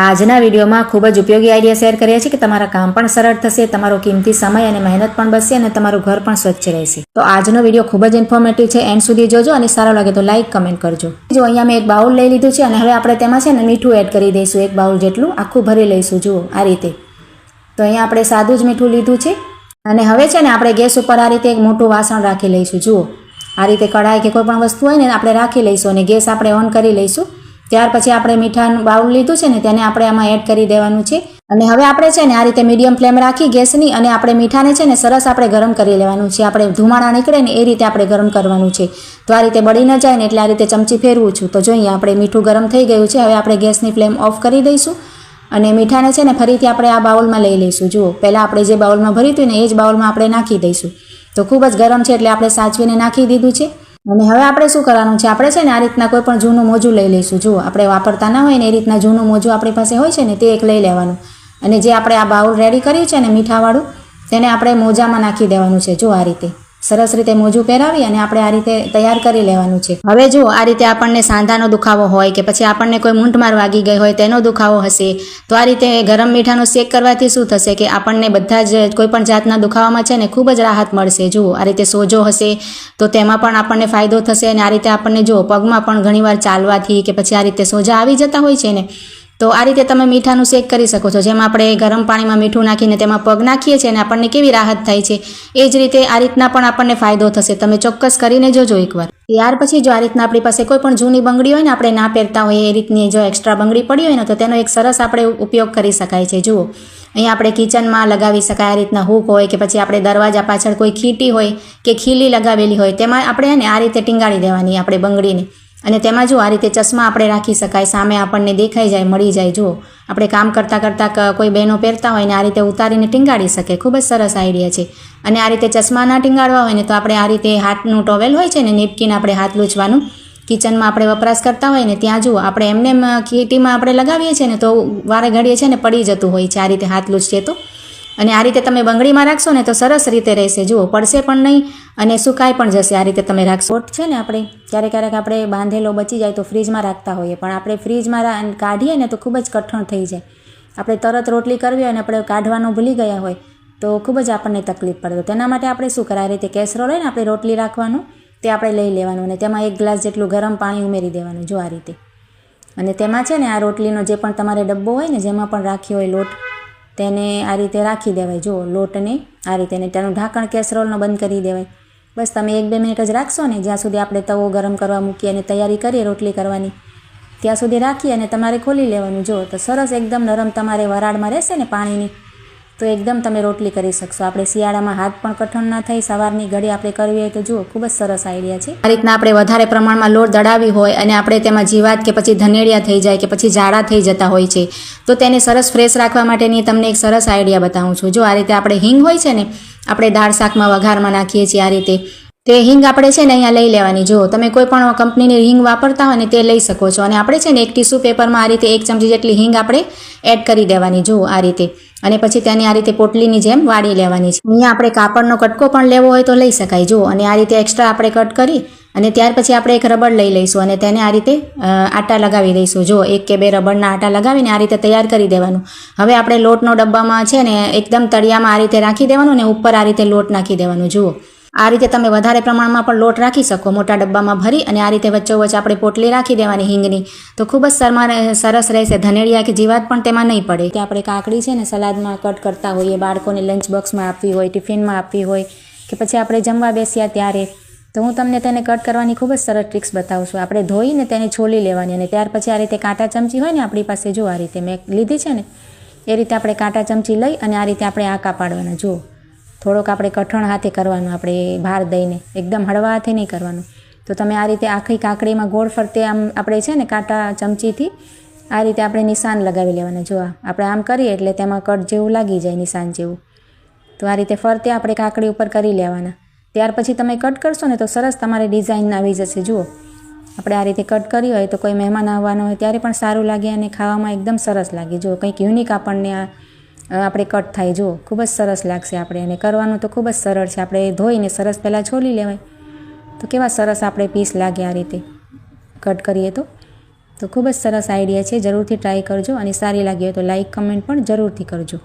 આજના વિડીયોમાં ખૂબ જ ઉપયોગી આઈડિયા શેર કર્યા છે કે તમારા કામ પણ સરળ થશે, તમારો કિંમતી સમય અને મહેનત પણ બચશે અને તમારું ઘર પણ સ્વચ્છ રહેશે. તો આજનો વીડિયો ખૂબ જ ઇન્ફોર્મેટિવ છે. એન્ડ સુધી જોજો અને સારો લાગે તો લાઈક કમેન્ટ કરજો. જો અહીંયા મેં એક બાઉલ લઈ લીધું છે અને હવે આપણે તેમાં છે ને મીઠું એડ કરી દઈશું. એક બાઉલ જેટલું આખું ભરી લઈશું. જુઓ, આ રીતે. તો અહીંયા આપણે સાદું જ મીઠું લીધું છે. અને હવે છે ને આપણે ગેસ ઉપર આ રીતે એક મોટું વાસણ રાખી લઈશું. જુઓ, આ રીતે કઢાઈ કે કોઈ પણ વસ્તુ હોય ને આપણે રાખી લઈશું અને ગેસ આપણે ઓન કરી લઈશું. ત્યાર પછી આપણે મીઠાનું બાઉલ લીધું છે ને, તેને આપણે આમાં એડ કરી દેવાનું છે. અને હવે આપણે છે ને, આ રીતે મીડિયમ ફ્લેમ રાખી ગેસની અને આપણે મીઠાને છે ને, સરસ આપણે ગરમ કરી લેવાનું છે. આપણે ધુમાડા નીકળે ને, એ રીતે આપણે ગરમ કરવાનું છે. તો આ રીતે બળી ન જાય ને, એટલે આ રીતે ચમચી ફેરવું છું. તો જોઈએ, આપણે મીઠું ગરમ થઈ ગયું છે. હવે આપણે ગેસની ફ્લેમ ઓફ કરી દઈશું. અને મીઠાને છે ને, ફરીથી આપણે આ બાઉલમાં લઈ લઈશું. જુઓ, પહેલાં આપણે જે બાઉલમાં ભર્યું હતું ને, એ જ બાઉલમાં આપણે નાખી દઈશું. તો ખૂબ જ ગરમ છે, એટલે આપણે સાચવીને નાખી દીધું છે. અને હવે આપણે શું કરવાનું છે? આપણે છે ને આ રીતના કોઈ પણ જૂનું મોજું લઈ લઈશું. જુઓ, આપણે વાપરતા ના હોય ને એ રીતના જૂનું મોજું આપણી પાસે હોય છે ને, તે એક લઈ લેવાનું. અને જે આપણે આ બાઉલ રેડી કર્યું છે ને મીઠાવાળું, તેને આપણે મોજામાં નાખી દેવાનું છે. જો આ રીતે. સરસ રીતે મોજું પહેરાવી અને આપણે આ રીતે તૈયાર કરી લેવાનું છે. હવે જુઓ આ રીતે આપણને સાંધાનો દુખાવો હોય કે પછી આપણને કોઈ મૂંઢમાર વાગી ગઈ હોય તેનો દુખાવો હશે, તો આ રીતે ગરમ મીઠાનો શેક કરવાથી શું થશે કે આપણને બધા જ કોઈ પણ જાતના દુખાવામાં છે ને ખૂબ જ રાહત મળશે. જુઓ, આ રીતે સોજો હશે તો તેમાં પણ આપણને ફાયદો થશે અને આ રીતે આપણને જો પગમાં પણ ઘણીવાર ચાલવાથી કે પછી આ રીતે સોજા આવી જતા હોય છે ને તો આ રીતે તમે મીઠાનું શેક કરી શકો છો. જેમ આપણે ગરમ પાણીમાં મીઠું નાખીને તેમાં પગ નાખીએ છીએ અને આપણને કેવી રાહત થાય છે, એ જ રીતે આ રીતના પણ આપણને ફાયદો થશે. તમે ચોક્કસ કરીને જોજો એકવાર. ત્યાર પછી જો આ રીતના આપણી પાસે કોઈ પણ જૂની બંગડી હોય ને આપણે ના પહેરતા હોઈએ એ રીતની જો એક્સ્ટ્રા બંગડી પડી હોય ને, તો તેનો એક સરસ આપણે ઉપયોગ કરી શકાય છે. જુઓ, અહીંયા આપણે કિચનમાં લગાવી શકાય આ રીતના હૂક હોય કે પછી આપણે દરવાજા પાછળ કોઈ ખીટી હોય કે ખીલી લગાવેલી હોય, તેમાં આપણે ને આ રીતે ટીંગાળી દેવાની આપણે બંગડીને. અને તેમાં જો આ રીતે ચશ્મા આપણે રાખી શકાય, સામે આપણને દેખાઈ જાય, મળી જાય જુઓ આપણે કામ કરતાં કરતાં કોઈ બહેનો પહેરતા હોય ને આ રીતે ઉતારીને ટીંગાડી શકે, ખૂબ જ સરસ આઈડિયા છે. અને આ રીતે ચશ્મા ના ટીંગાડવા હોય ને તો આપણે આ રીતે હાથનું ટોવેલ હોય છે ને નેપકીન આપણે હાથ લૂછવાનું, કિચનમાં આપણે વપરાશ કરતા હોય ને ત્યાં જુઓ, આપણે એમને કીટીમાં આપણે લગાવીએ છીએ ને તો વારે ઘડીએ છે ને પડી જતું હોય છે, આ રીતે હાથ લૂછીએ તો. અને આ રીતે તમે બંગડીમાં રાખશો ને તો સરસ રીતે રહેશે. જુઓ, પડશે પણ નહીં અને સુકાઈ પણ જશે. આ રીતે તમે રાખશો. છે ને આપણે, ક્યારેક ક્યારેક આપણે બાંધેલો બચી જાય તો ફ્રીજમાં રાખતા હોઈએ. પણ આપણે ફ્રીજમાં કાઢીએ ને તો ખૂબ જ કઠણ થઈ જાય. આપણે તરત રોટલી કરવી હોય અને આપણે કાઢવાનું ભૂલી ગયા હોય તો ખૂબ જ આપણને તકલીફ પડે. તો તેના માટે આપણે શું કરાય આ રીતે કેસરોલ હોય ને આપણે રોટલી રાખવાનું, તે આપણે લઈ લેવાનું અને તેમાં એક ગ્લાસ જેટલું ગરમ પાણી ઉમેરી દેવાનું. જો આ રીતે. અને તેમાં છે ને આ રોટલીનો જે પણ તમારે ડબ્બો હોય ને જેમાં પણ રાખ્યો હોય લોટ તેને આ રીતે રાખી દેવાય. જો લોટને આ રીતે ને તેનું ઢાંકણ કેસરોલનો બંધ કરી દેવાય. બસ તમે એક બે મિનિટ જ રાખશો ને, જ્યાં સુધી આપણે તવો ગરમ કરવા મૂકીએ અને તૈયારી કરીએ રોટલી કરવાની, ત્યાં સુધી રાખી અને તમારે ખોલી લેવાનું. જો તો સરસ એકદમ નરમ તમારે વરાળમાં રહેશે ને પાણીની. તો એકદમ તમે રોટલી કરી શકશો. આપણે શિયાળામાં હાથ પણ કઠણ ના થાય સવારની ઘડી આપણે કરવી હોય તો જુઓ, ખૂબ જ સરસ આઈડિયા છે. આ રીતના આપણે વધારે પ્રમાણમાં લોટ દડાવી હોય અને આપણે તેમાં જીવાત કે પછી ધનેડિયા થઈ જાય કે પછી ઝાડા થઈ જતા હોય છે, તો તેને સરસ ફ્રેશ રાખવા માટેની તમને એક સરસ આઈડિયા બતાવું છું. જો આ રીતે આપણે હિંગ હોય છે ને, આપણે દાળ શાકમાં વઘારમાં નાખીએ છીએ આ રીતે તે હિંગ આપણે છે ને અહીંયા લઈ લેવાની. જો તમે કોઈ પણ કંપનીની હિંગ વાપરતા હોય ને તે લઈ શકો છો. અને આપણે છે ને એક ટીસ્યુ પેપરમાં આ રીતે એક ચમચી જેટલી હિંગ આપણે એડ કરી દેવાની. જો આ રીતે. અને પછી તેની આ રીતે પોટલીની જેમ વાળી લેવાની છે. અહીંયા આપણે કાપડનો કટકો પણ લેવો હોય તો લઈ શકાય. જો અને આ રીતે એક્સ્ટ્રા આપણે કટ કરી અને ત્યાર પછી આપણે એક રબડ લઈ લઈશું અને તેને આ રીતે આટા લગાવી દઈશું. જો એક કે બે રબડના આટા લગાવીને આ રીતે તૈયાર કરી દેવાનું. હવે આપણે લોટનો ડબ્બામાં છે ને એકદમ તળિયામાં આ રીતે રાખી દેવાનું ને ઉપર આ રીતે લોટ નાખી દેવાનું. જુઓ. આ રીતે તમે વધારે પ્રમાણમાં પણ લોટ રાખી શકો. મોટા ડબ્બામાં ભરી અને આ રીતે વચ્ચોવચ્ચ આપણે પોટલી રાખી દેવાની હિંગની. તો ખૂબ જ સરમા સરસ રહેશે. ધનેડિયા કે જીવાત પણ તેમાં નહીં પડે. કે આપણે કાકડી છે ને સલાદમાં કટ કરતા હોઈએ, બાળકોને લંચ બોક્સમાં આપવી હોય, ટિફિનમાં આપવી હોય, કે પછી આપણે જમવા બેસ્યા ત્યારે, તો હું તમને તેને કટ કરવાની ખૂબ જ સરસ ટ્રિક્સ બતાવું છું. આપણે ધોઈને તેને છોલી લેવાની અને ત્યાર પછી આ રીતે કાંટા ચમચી હોય ને આપણી પાસે, જો આ રીતે મેં લીધી છે ને, એ રીતે આપણે કાંટા ચમચી લઈ અને આ રીતે આપણે આંકા પાડવાના. જુઓ. થોડોક આપણે કઠણ હાથે કરવાનું, આપણે ભાર દઈને, એકદમ હળવા હાથે નહીં કરવાનું. તો તમે આ રીતે આખી કાકડીમાં ગોળ ફરતે આમ આપણે છે ને કાંટા ચમચીથી, આ રીતે આપણે નિશાન લગાવી લેવાના. જો આપણે આમ કરીએ એટલે તેમાં કટ જેવું લાગી જાય, નિશાન જેવું. તો આ રીતે ફરતે આપણે કાકડી ઉપર કરી લેવાના. ત્યાર પછી તમે કટ કરશો ને તો સરસ તમારે ડિઝાઇન આવી જશે. જુઓ, આપણે આ રીતે કટ કરી હોય તો કોઈ મહેમાન આવવાનો હોય ત્યારે પણ સારું લાગે અને ખાવામાં એકદમ સરસ લાગે. જો કંઈક યુનિક આપણને આ આપણે કટ થાય. જુઓ ખૂબ જ સરસ લાગશે આપણે. અને કરવાનું તો ખૂબ જ સરળ છે. આપણે ધોઈને સરસ પહેલાં છોલી લેવાય. તો કેવા સરસ આપણે પીસ લાગે આ રીતે. કટ કરીએ તો. તો ખૂબ જ સરસ આઈડિયા છે. જરૂરથી ટ્રાય કરજો અને સારી લાગી હોય તો લાઇક કમેન્ટ પણ જરૂરથી કરજો.